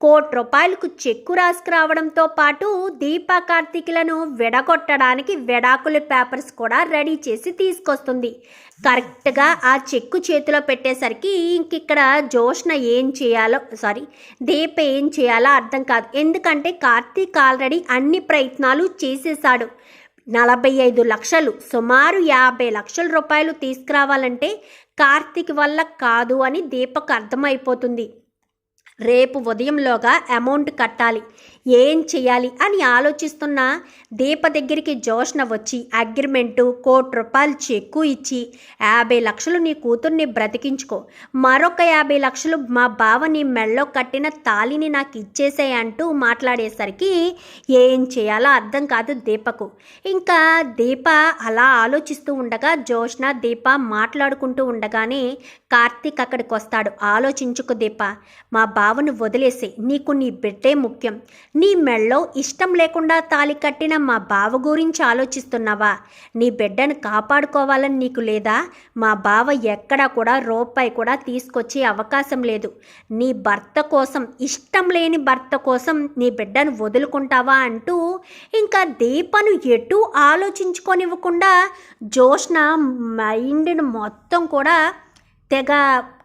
కోటి రూపాయలకు చెక్కు రాసుకురావడంతో పాటు దీపా కార్తీకులను విడగొట్టడానికి విడాకుల పేపర్స్ కూడా రెడీ చేసి తీసుకొస్తుంది. కరెక్ట్గా ఆ చెక్కు చేతిలో పెట్టేసరికి ఇంక ఇక్కడ జోష్న ఏం చేయాలో సారీ దీప ఏం చేయాలో అర్థం కాదు. ఎందుకంటే కార్తీక్ ఆల్రెడీ అన్ని ప్రయత్నాలు చేసేసాడు. నలభై ఐదు లక్షలు సుమారు యాభై లక్షల రూపాయలు తీసుకురావాలంటే కార్తీక్ వల్ల కాదు అని దీపకు అర్థమైపోతుంది. రేపు ఉదయంలోగా అమౌంట్ కట్టాలి. ఏం చేయాలి అని ఆలోచిస్తున్న దీప దగ్గరికి జోష్న వచ్చి అగ్రిమెంటు కోటి రూపాయలు చెక్కు ఇచ్చి యాభై లక్షలు నీ కూతుర్ని బ్రతికించుకో. మరొక యాభై లక్షలు మా బావ నీ మెళ్ళో కట్టిన తాలిని నాకు ఇచ్చేసాయి అంటూ మాట్లాడేసరికి ఏం చేయాలో అర్థం కాదు దీపకు. ఇంకా దీప అలా ఆలోచిస్తూ ఉండగా జోష్న దీప మాట్లాడుకుంటూ ఉండగానే కార్తీక్ అక్కడికి వస్తాడు ఆలోచించుకు దీప మా బావను వదిలేసి నీకు నీ బిడ్డే ముఖ్యం. నీ మెళ్ళో ఇష్టం లేకుండా తాలి కట్టిన మా బావ గురించి ఆలోచిస్తున్నావా? నీ బిడ్డను కాపాడుకోవాలని నీకు లేదా? మా బావ ఎక్కడా కూడా రూపాయి కూడా తీసుకొచ్చే అవకాశం లేదు. నీ భర్త కోసం ఇష్టం లేని భర్త కోసం నీ బిడ్డను వదులుకుంటావా అంటూ ఇంకా దీపను ఎటు ఆలోచించుకొనివ్వకుండా జోష్న మైండ్ను మొత్తం కూడా తెగ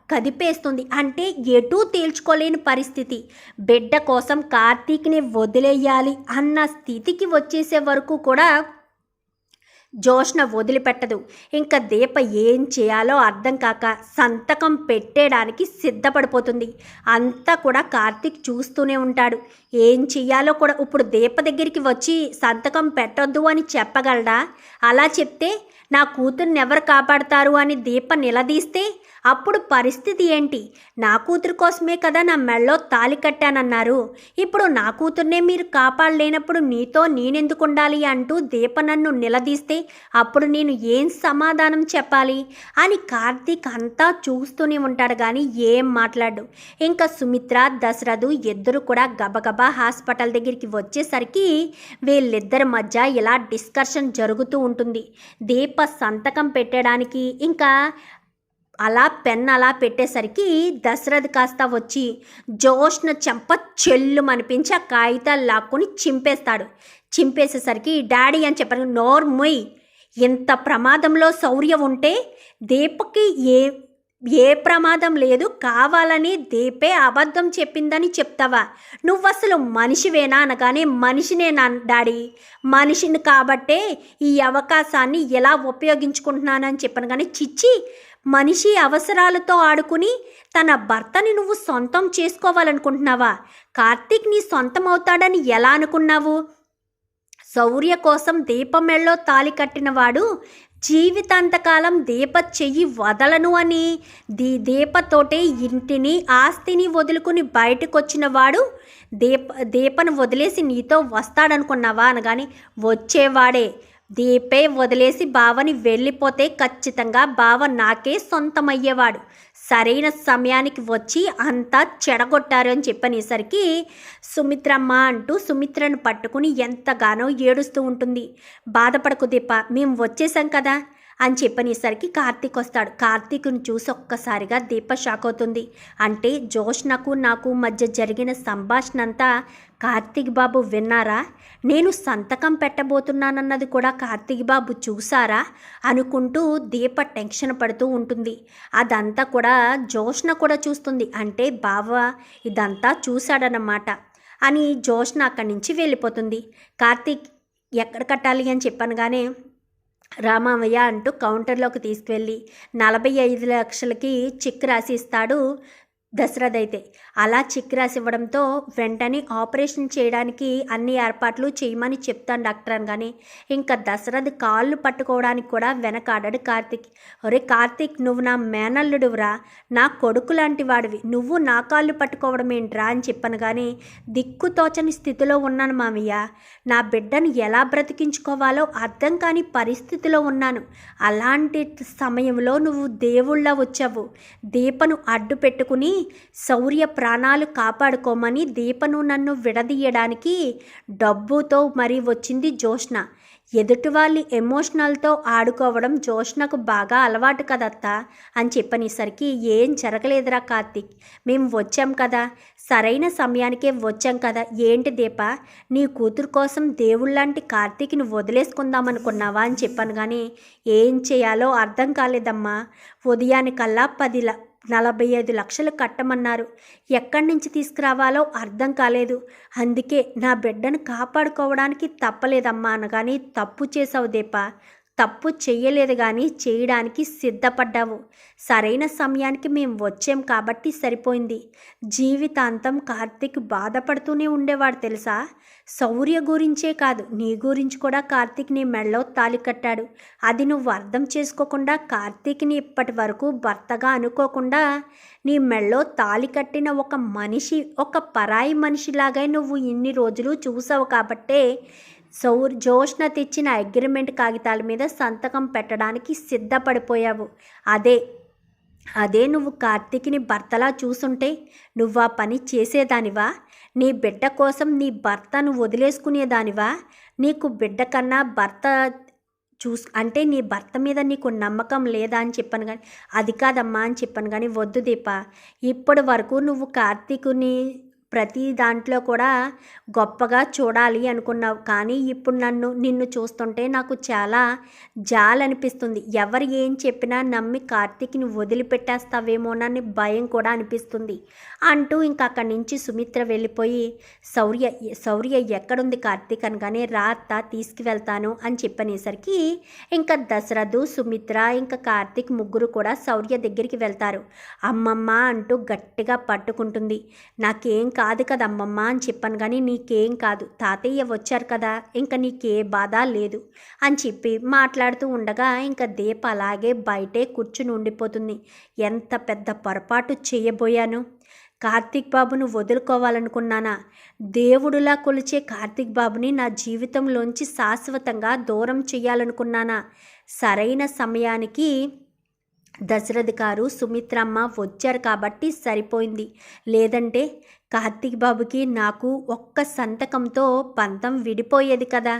కదిపేస్తుంది. అంటే ఎటూ తేల్చుకోలేని పరిస్థితి. బిడ్డ కోసం కార్తీక్ని వదిలేయాలి అన్న స్థితికి వచ్చేసే వరకు కూడా జోష్న వదిలిపెట్టదు. ఇంకా దీప ఏం చేయాలో అర్థం కాక సంతకం పెట్టేయడానికి సిద్ధపడిపోతుంది. అంతా కూడా కార్తీక్ చూస్తూనే ఉంటాడు. ఏం చెయ్యాలో కూడా ఇప్పుడు దీప దగ్గరికి వచ్చి సంతకం పెట్టొద్దు అని చెప్పగలడా? అలా చెప్తే నా కూతుర్ని ఎవరు కాపాడతారు అని దీప నిలదీస్తే అప్పుడు పరిస్థితి ఏంటి? నా కూతురు కోసమే కదా నా మెళ్ళో తాలి కట్టానన్నారు. ఇప్పుడు నా కూతుర్నే మీరు కాపాడలేనప్పుడు నీతో నేనెందుకు ఉండాలి అంటూ దీప నన్ను నిలదీస్తే అప్పుడు నేను ఏం సమాధానం చెప్పాలి? అని కార్తీక్ అంతా చూస్తూనే ఉంటాడు కానీ ఏం మాట్లాడు. ఇంకా సుమిత్ర దశరథు ఇద్దరు కూడా గబగబా హాస్పిటల్ దగ్గరికి వచ్చేసరికి వీళ్ళిద్దరి మధ్య ఇలా డిస్కషన్ జరుగుతూ ఉంటుంది. దీప సంతకం పెట్టడానికి ఇంకా అలా పెన్ అలా పెట్టేసరికి దశరథ్ కాస్త వచ్చి జోష్న చెంప చెల్లు అనిపించి ఆ కాగితాలు లాక్కొని చింపేస్తాడు. చింపేసేసరికి డాడీ అని చెప్పారు నోర్మొయ్ ఇంత ప్రమాదంలో శౌర్యం ఉంటే దీపకి ఏ ఏ ప్రమాదం లేదు కావాలని దీపే అబద్ధం చెప్పిందని చెప్తావా? నువ్వు అసలు మనిషివేనా అనగానే మనిషినే నా డాడీ మనిషిని కాబట్టే ఈ అవకాశాన్ని ఎలా ఉపయోగించుకుంటున్నానని చెప్పాను కానీ చిచ్చి మనిషి అవసరాలతో ఆడుకుని తన భర్తని నువ్వు సొంతం చేసుకోవాలనుకుంటున్నావా? కార్తీక్ నీ సొంతం అవుతాడని ఎలా అనుకున్నావు? శౌర్య కోసం దీపమెళ్ళో తాలి కట్టినవాడు జీవితాంతకాలం దీప చెయ్యి వదలను అని దీ దీపతోటే ఇంటిని ఆస్తిని వదులుకుని బయటకొచ్చిన వాడు దీప దీపను వదిలేసి నీతో వస్తాడనుకున్నావా అనగాని వచ్చేవాడే. దీపే వదిలేసి బావని వెళ్ళిపోతే ఖచ్చితంగా బావ నాకే సొంతమయ్యేవాడు. సరైన సమయానికి వచ్చి అంతా చెడగొట్టారు అని చెప్పనేసరికి సుమిత్రమ్మ అంటూ సుమిత్రను పట్టుకుని ఎంతగానో ఏడుస్తూ ఉంటుంది. బాధపడకు దీప మేము వచ్చేసాం కదా. అని చెప్పనేసరికి కార్తీక్ వస్తాడు. కార్తీక్ను చూసి ఒక్కసారిగా దీప షాక్ అవుతుంది. అంటే జోష్నకు నాకు మధ్య జరిగిన సంభాషణ అంతా కార్తీక్ బాబు విన్నారా? నేను సంతకం పెట్టబోతున్నానన్నది కూడా కార్తీక్ బాబు చూసారా? అనుకుంటూ దీప టెన్షన్ పడుతూ ఉంటుంది. అదంతా కూడా జోష్న కూడా చూస్తుంది. అంటే బావ ఇదంతా చూశాడన్నమాట అని జోష్న అక్కడి నుంచి వెళ్ళిపోతుంది. కార్తీక్ ఎక్కడ కట్టాలి అని చెప్పాను రామావయ్య అంటూ కౌంటర్లోకి తీసుకువెళ్ళి నలభై ఐదు లక్షలకి చెక్ రాసి ఇస్తాడు దశరథ్ అయితే అలా చిక్ రాసి ఇవ్వడంతో వెంటనే ఆపరేషన్ చేయడానికి అన్ని ఏర్పాట్లు చేయమని చెప్తాను డాక్టర్ కానీ ఇంకా దశరథ్ కాళ్ళు పట్టుకోవడానికి కూడా వెనకాడాడు కార్తీక్. ఒరే కార్తీక్ నువ్వు నా మేనల్లుడువురా నా కొడుకు లాంటి వాడివి నువ్వు నా కాళ్ళు పట్టుకోవడం ఏంట్రా అని చెప్పాను కానీ దిక్కు తోచని స్థితిలో ఉన్నాను మామయ్య. నా బిడ్డను ఎలా బ్రతికించుకోవాలో అర్థం కాని పరిస్థితిలో ఉన్నాను. అలాంటి సమయంలో నువ్వు దేవుళ్ళ వచ్చావు. దీపను అడ్డు పెట్టుకుని శౌర్య ప్రాణాలు కాపాడుకోమని దీపను నన్ను విడదీయడానికి డబ్బుతో మరి వచ్చింది జోష్న ఎదుటి వాళ్ళు ఎమోషనల్తో ఆడుకోవడం జోష్నకు బాగా అలవాటు కదత్తా అని చెప్పనేసరికి ఏం జరగలేదురా కార్తీక్. మేము వచ్చాం కదా. సరైన సమయానికే వచ్చాం కదా. ఏంటి దీప? నీ కూతురు కోసం దేవుళ్ళంటి కార్తీక్ని వదిలేసుకుందామనుకున్నావా అని చెప్పాను కానీ ఏం చేయాలో అర్థం కాలేదమ్మా. ఉదయానికల్లా పదిలా నలభై ఐదు లక్షలు కట్టమన్నారు. ఎక్కడి నుంచి తీసుకురావాలో అర్థం కాలేదు. అందుకే నా బిడ్డను కాపాడుకోవడానికి తప్పలేదమ్మా అనగాని తప్పు చేసావు దీప. తప్పు చెయ్యలేదు కానీ చేయడానికి సిద్ధపడ్డావు. సరైన సమయానికి మేము వచ్చాం కాబట్టి సరిపోయింది. జీవితాంతం కార్తీక్ బాధపడుతూనే ఉండేవాడు తెలుసా? శౌర్య గురించే కాదు నీ గురించి కూడా కార్తీక్ నీ మెళ్ళో తాలి కట్టాడు. అది నువ్వు అర్థం చేసుకోకుండా కార్తీక్ని ఇప్పటి వరకు భర్తగా అనుకోకుండా నీ మెళ్ళో తాలి కట్టిన ఒక మనిషి ఒక పరాయి మనిషిలాగా నువ్వు ఇన్ని రోజులు చూసావు కాబట్టే సౌర్ జోష్న తెచ్చిన అగ్రిమెంట్ కాగితాల మీద సంతకం పెట్టడానికి సిద్ధపడిపోయావు. అదే అదే నువ్వు కార్తీక్ని భర్తలా చూసుంటే నువ్వు ఆ పని చేసేదానివా? నీ బిడ్డ కోసం నీ భర్తను వదిలేసుకునేదానివా? నీకు బిడ్డ కన్నా భర్త చూస్ అంటే నీ భర్త మీద నీకు నమ్మకం లేదా అని చెప్పాను కానీ అది కాదమ్మా అని చెప్పాను కానీ వద్దు దీప. ఇప్పటి వరకు నువ్వు కార్తీకుని ప్రతి దాంట్లో కూడా గొప్పగా చూడాలి అనుకున్నావు. కానీ ఇప్పుడు నన్ను నిన్ను చూస్తుంటే నాకు చాలా జాలనిపిస్తుంది. ఎవరు ఏం చెప్పినా నమ్మి కార్తీక్ని వదిలిపెట్టేస్తావేమోనని భయం కూడా అనిపిస్తుంది. అంటూ ఇంకా అక్కడి నుంచి సుమిత్ర వెళ్ళిపోయి శౌర్య శౌర్య ఎక్కడుంది కార్తీక్ అనగానే రాత తీసుకువెళ్తాను అని చెప్పనేసరికి ఇంకా దశరథు సుమిత్ర ఇంకా కార్తీక్ ముగ్గురు కూడా శౌర్య దగ్గరికి వెళ్తారు. అమ్మమ్మ అంటూ గట్టిగా పట్టుకుంటుంది. నాకేం కాదు కాదు కదమ్మమ్మ అని చెప్పాను కానీ నీకేం కాదు. తాతయ్య వచ్చారు కదా ఇంకా నీకే బాధ లేదు అని చెప్పి మాట్లాడుతూ ఉండగా ఇంకా దీప అలాగే బయటే కూర్చుని ఉండిపోతుంది. ఎంత పెద్ద పొరపాటు చేయబోయాను? కార్తీక్ బాబును వదులుకోవాలనుకున్నానా? దేవుడులా కొలిచే కార్తీక్ బాబుని నా జీవితంలోంచి శాశ్వతంగా దూరం చేయాలనుకున్నానా? సరైన సమయానికి దశరథ్ గారు సుమిత్రమ్మ వచ్చారు కాబట్టి సరిపోయింది. లేదంటే కార్తీక్ బాబుకి నాకు ఒక్క సంతకంతో పంతం విడిపోయేది కదా.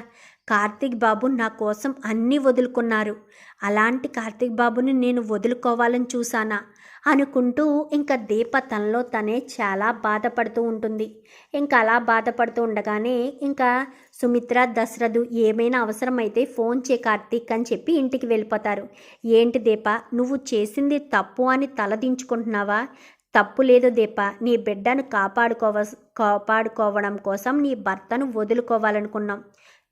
కార్తీక్ బాబు నా కోసం అన్నీ వదులుకున్నారు. అలాంటి కార్తీక్ బాబుని నేను వదులుకోవాలని చూసానా అనుకుంటూ ఇంకా దీప తనలో తనే చాలా బాధపడుతూ ఉంటుంది. ఇంకా అలా బాధపడుతూ ఉండగానే ఇంకా సుమిత్ర దశరథు ఏమైనా అవసరమైతే ఫోన్ చే కార్తీక్ అని చెప్పి ఇంటికి వెళ్ళిపోతారు. ఏంటి దీప నువ్వు చేసింది తప్పు అని తలదించుకుంటున్నావా తప్పు లేదు దీప. నీ బిడ్డను కాపాడుకోవ కాపాడుకోవడం కోసం నీ భర్తను వదులుకోవాలనుకున్నాం.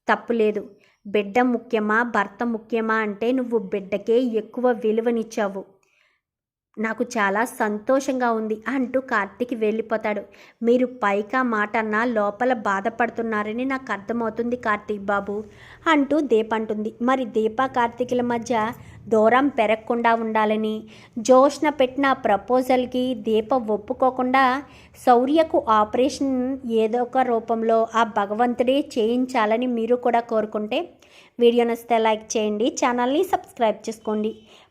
తప్పు లేదు. బిడ్డ ముఖ్యమా భర్త ముఖ్యమా అంటే నువ్వు బిడ్డకే ఎక్కువ విలువనిచ్చావు. నాకు చాలా సంతోషంగా ఉంది అంటూ కార్తీక్ వెళ్ళిపోతాడు. మీరు పైకా మాట అన్నా లోపల బాధపడుతున్నారని నాకు అర్థమవుతుంది కార్తీక్ బాబు అంటూ దీప అంటుంది. మరి దీప కార్తీకుల మధ్య దూరం పెరగకుండా ఉండాలని? జోష్న పెట్టిన ప్రపోజల్కి దీప ఒప్పుకోకుండా శౌర్యకు ఆపరేషన్ ఏదో ఒక రూపంలో ఆ భగవంతుడే చేయించాలని మీరు కూడా కోరుకుంటే వీడియో నచ్చితే లైక్ చేయండి ఛానల్ని సబ్స్క్రైబ్ చేసుకోండి.